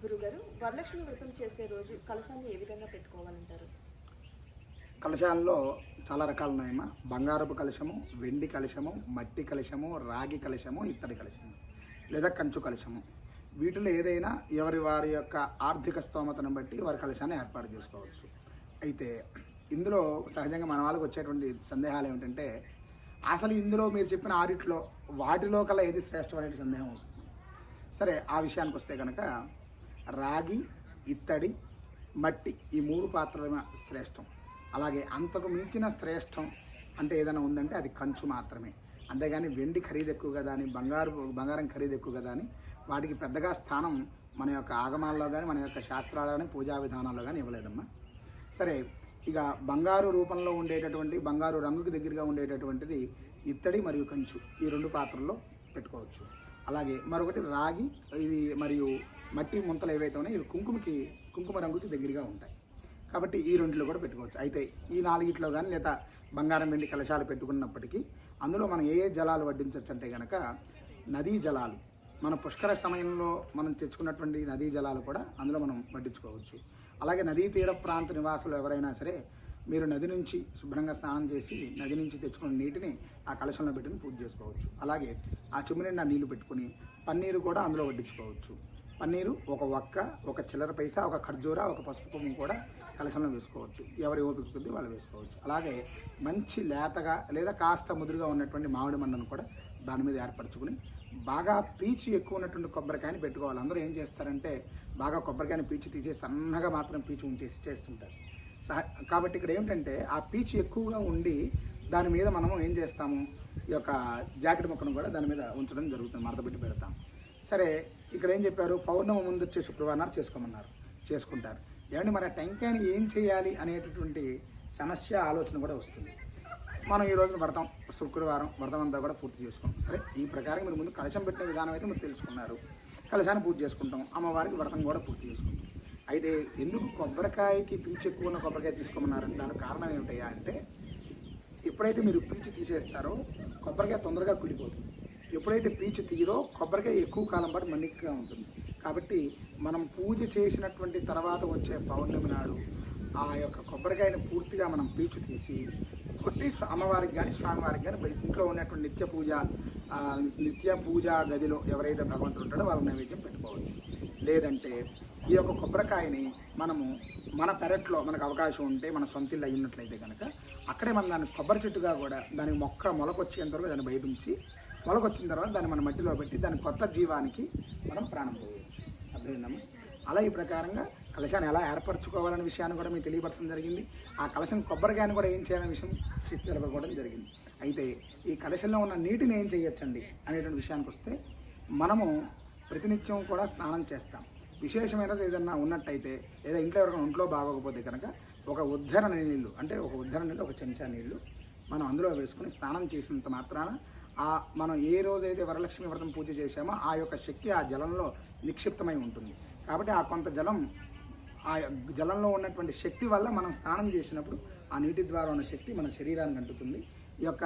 గురుగారు వరలక్ష్మి వ్రతం చేసే రోజు కలశాన్ని ఏ విధంగా పెట్టుకోవాలంటారు? కలశాల్లో చాలా రకాలు ఉన్నాయమ్మా. బంగారపు కలశము వెండి కలశము మట్టి కలశము రాగి కలశము ఇత్తడి కలశము లేదా కంచు కలశము. వీటిలో ఏదైనా ఎవరి వారి యొక్క ఆర్థిక స్తోమతను బట్టి వారి కలశాన్ని ఏర్పాటు చేసుకోవచ్చు. అయితే ఇందులో సహజంగా మన వాళ్ళకి వచ్చేటువంటి సందేహాలు ఏమిటంటే అసలు ఇందులో మీరు చెప్పిన ఆరిట్లో వాటిలో కల్లా ఏది శ్రేష్టమైన సందేహం వస్తుంది? సరే ఆ విషయానికి వస్తే కనుక రాగి ఇత్తడి మట్టి ఈ మూడు పాత్రల శ్రేష్టం. అలాగే అంతకు మించిన శ్రేష్టం అంటే ఏదైనా ఉందంటే అది కంచు మాత్రమే. అంతేగాని వెండి ఖరీదు ఎక్కువ కదా అని బంగారు బంగారం ఖరీదు ఎక్కువ కదా అని వాటికి పెద్దగా స్థానం మన యొక్క ఆగమాల్లో కానీ మన యొక్క శాస్త్రాల్లో కానీ పూజా విధానాల్లో కానీ ఇవ్వలేదమ్మా. సరే ఇక బంగారు రూపంలో ఉండేటటువంటి బంగారు రంగుకి దగ్గరగా ఉండేటటువంటిది ఇత్తడి మరియు కంచు ఈ రెండు పాత్రల్లో పెట్టుకోవచ్చు. అలాగే మరొకటి రాగి ఇది మరియు మట్టి ముంతలు ఏవైతే ఉన్నాయో ఇది కుంకుమకి కుంకుమ రంగుకి దగ్గరగా ఉంటాయి. కాబట్టి ఈ రెండులో కూడా పెట్టుకోవచ్చు. అయితే ఈ నాలుగిట్లో కానీ లేదా బంగారం వెండి కలశాలు పెట్టుకున్నప్పటికీ అందులో మనం ఏ ఏ జలాలు వడ్డించవచ్చు అంటే కనుక నదీ జలాలు మన పుష్కర సమయంలో మనం తెచ్చుకున్నటువంటి నదీ జలాలు కూడా అందులో మనం వడ్డించుకోవచ్చు. అలాగే నదీ తీర ప్రాంత నివాసులు ఎవరైనా సరే మీరు నది నుంచి శుభ్రంగా స్నానం చేసి నది నుంచి తెచ్చుకున్న నీటిని ఆ కలశంలో పెట్టుకుని పూజ చేసుకోవచ్చు. అలాగే ఆ చెమ్ము నిండా నీళ్ళు పెట్టుకుని పన్నీరు కూడా అందులో వడ్డించుకోవచ్చు. పన్నీరు ఒక వక్క ఒక చిల్లర పైసా ఒక ఖర్జూర ఒక పసుపు కొమ్ము కూడా కలశంలో వేసుకోవచ్చు. ఎవరి ఓపిక కొద్దీ వాళ్ళు వేసుకోవచ్చు. అలాగే మంచి లేతగా లేదా కాస్త ముదురుగా ఉన్నటువంటి మామిడి మండను కూడా దాని మీద ఏర్పరచుకుని బాగా పీచు ఎక్కువ ఉన్నటువంటి కొబ్బరికాయని పెట్టుకోవాలి. అందరూ ఏం చేస్తారంటే బాగా కొబ్బరికాయని పీచు తీసేసి సన్నగా మాత్రం పీచు ఉంచేసి చేస్తుంటారు. కాబట్టి ఇక్కడ ఏమిటంటే ఆ పీచు ఎక్కువగా ఉండి దాని మీద మనము ఏం చేస్తాము? ఈ యొక్క జాకెట్ ముక్కను కూడా దాని మీద ఉంచడం జరుగుతుంది. మడతపెట్టి పెడతాం. సరే ఇక్కడ ఏం చెప్పారు? పౌర్ణమి ముందు వచ్చే శుక్రవారం చేసుకోమన్నారు. చేసుకుంటారు. ఏమంటే మరి ఆ టెంకాయని ఏం చేయాలి అనేటటువంటి సమస్య ఆలోచన కూడా వస్తుంది. మనం ఈ రోజున వ్రతం శుక్రవారం వ్రతం అంతా కూడా పూర్తి చేసుకుంటాం సరే ఈ ప్రకారం మీరు ముందు కలశం పెట్టిన విధానం అయితే మీరు తెలుసుకున్నారు. కలశాన్ని పూర్తి చేసుకుంటాం అమ్మవారికి వ్రతం కూడా పూర్తి చేసుకుంటాం. అయితే ఎందుకు కొబ్బరికాయకి పీచు ఎక్కువ ఉన్న కొబ్బరికాయ తీసుకోమన్నారని దానికి కారణం ఏమిటయ్యా అంటే ఎప్పుడైతే మీరు పీచు తీసేస్తారో కొబ్బరికాయ తొందరగా కుడిపోతుంది ఎప్పుడైతే పీచు తీయరో కొబ్బరికాయ ఎక్కువ కాలం పాటు మన్నికగా ఉంటుంది. కాబట్టి మనం పూజ చేసినటువంటి తర్వాత వచ్చే పౌర్ణమి నాడు ఆ యొక్క కొబ్బరికాయని పూర్తిగా మనం పీచు తీసి కొట్టి అమ్మవారికి కానీ స్వామివారికి కానీ బయట ఇంట్లో ఉన్నటువంటి నిత్య పూజ నిత్య పూజ గదిలో ఎవరైతే భగవంతుడు ఉంటాడో వాళ్ళ నైవేద్యం పెట్టుకోవచ్చు. లేదంటే ఈ యొక్క కొబ్బరికాయని మనము మన పెరట్లో మనకు అవకాశం ఉంటే మన సొంత ఇల్లు అయినట్లయితే కనుక అక్కడే మనం దాన్ని కొబ్బరి చెట్టుగా కూడా దానికి మొక్క మొలకొచ్చేంత వరకు దాన్ని బయట ఉంచి మొలకొచ్చిన తర్వాత దాన్ని మన మట్టిలో పెట్టి దాని కొత్త జీవానికి మనం ప్రాణం పోయవచ్చు అర్థమైందమ్మా? అలా ఈ ప్రకారంగా కలశాన్ని ఎలా ఏర్పరచుకోవాలనే విషయాన్ని కూడా మీకు తెలియపరచడం జరిగింది. ఆ కలశం కొబ్బరికాయని కూడా ఏం చేయాలనే విషయం చెప్పి తెలపకపోవడం జరిగింది. అయితే ఈ కలశంలో ఉన్న నీటిని ఏం చేయొచ్చండి అనేటువంటి విషయానికి వస్తే మనము ప్రతినిత్యం కూడా స్నానం చేస్తాం. విశేషమైనది ఏదన్నా ఉన్నట్టయితే లేదా ఇంట్లో ఎవరికైనా ఒంట్లో బాగోకపోతే కనుక ఒక ఉద్ధరణ నీళ్ళు అంటే ఒక ఉద్ధరణ నీళ్ళు ఒక చెంచా నీళ్ళు మనం అందులో వేసుకుని స్నానం చేసినంత మాత్రాన ఆ మనం ఏ రోజైతే వరలక్ష్మి వ్రతం పూజ చేశామో ఆ యొక్క శక్తి ఆ జలంలో నిక్షిప్తమై ఉంటుంది. కాబట్టి ఆ కొంత జలం ఆ జలంలో ఉన్నటువంటి శక్తి వల్ల మనం స్నానం చేసినప్పుడు ఆ నీటి ద్వారా ఉన్న శక్తి మన శరీరానికి అంటుతుంది ఈ యొక్క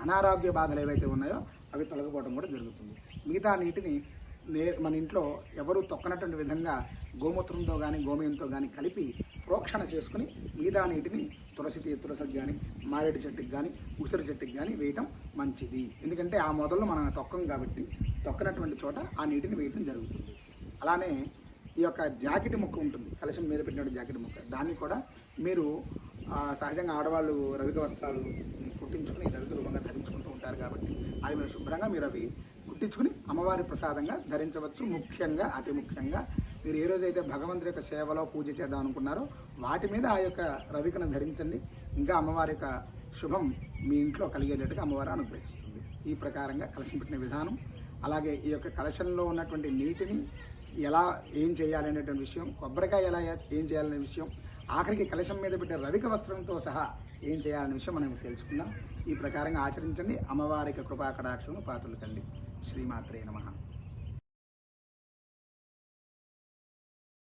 అనారోగ్య బాధలు ఏవైతే ఉన్నాయో అవి తొలగిపోవడం కూడా జరుగుతుంది. మిగతా నీటిని నే మన ఇంట్లో ఎవరు తొక్కనటువంటి విధంగా గోమూత్రంతో కానీ గోమయంతో కానీ కలిపి ప్రోక్షణ చేసుకుని మిగతా నీటిని తులసి తీ- తులసికి కానీ మారేడు చెట్టుకి కానీ ఉసిరి చెట్టుకి కానీ వేయటం మంచిది. ఎందుకంటే ఆ మొదలు మనం తొక్కం కాబట్టి తొక్కనటువంటి చోట ఆ నీటిని వేయటం జరుగుతుంది. అలానే ఈ యొక్క జాకెట్ ముక్క ఉంటుంది. కలశం మీద పెట్టిన జాకెట్ ముక్క. దాన్ని కూడా మీరు సహజంగా ఆడవాళ్ళు రవిక వస్త్రాలు కుట్టించుకుని రవిక రూపంగా ధరించుకుంటూ ఉంటారు కాబట్టి అది మీరు శుభ్రంగా మీరు అవి కుట్టించుకుని అమ్మవారి ప్రసాదంగా ధరించవచ్చు. ముఖ్యంగా అతి ముఖ్యంగా మీరు ఏ రోజైతే భగవంతుడి యొక్క సేవలో పూజ చేద్దాం అనుకున్నారో వాటి మీద ఆ యొక్క రవికను ధరించండి. ఇంకా అమ్మవారి యొక్క శుభం మీ ఇంట్లో కలిగేటట్టుగా అమ్మవారు అనుగ్రహిస్తుంది. ఈ ప్రకారంగా కలశం పెట్టిన విధానం. అలాగే ఈ యొక్క కలశంలో ఉన్నటువంటి నీటిని ఎలా ఏం చేయాలనేటువంటి విషయం కొబ్బరికాయ ఎలా ఏం చేయాలనే విషయం ఆఖరికి కలశం మీద పెట్టే రవిక వస్త్రంతో సహా ఏం చేయాలనే విషయం మనం తెలుసుకుందాం. ఈ ప్రకారంగా ఆచరించండి. అమ్మవారికి కృపా కటాక్షము పాత్రలు కండి. శ్రీమాత్రే నమ.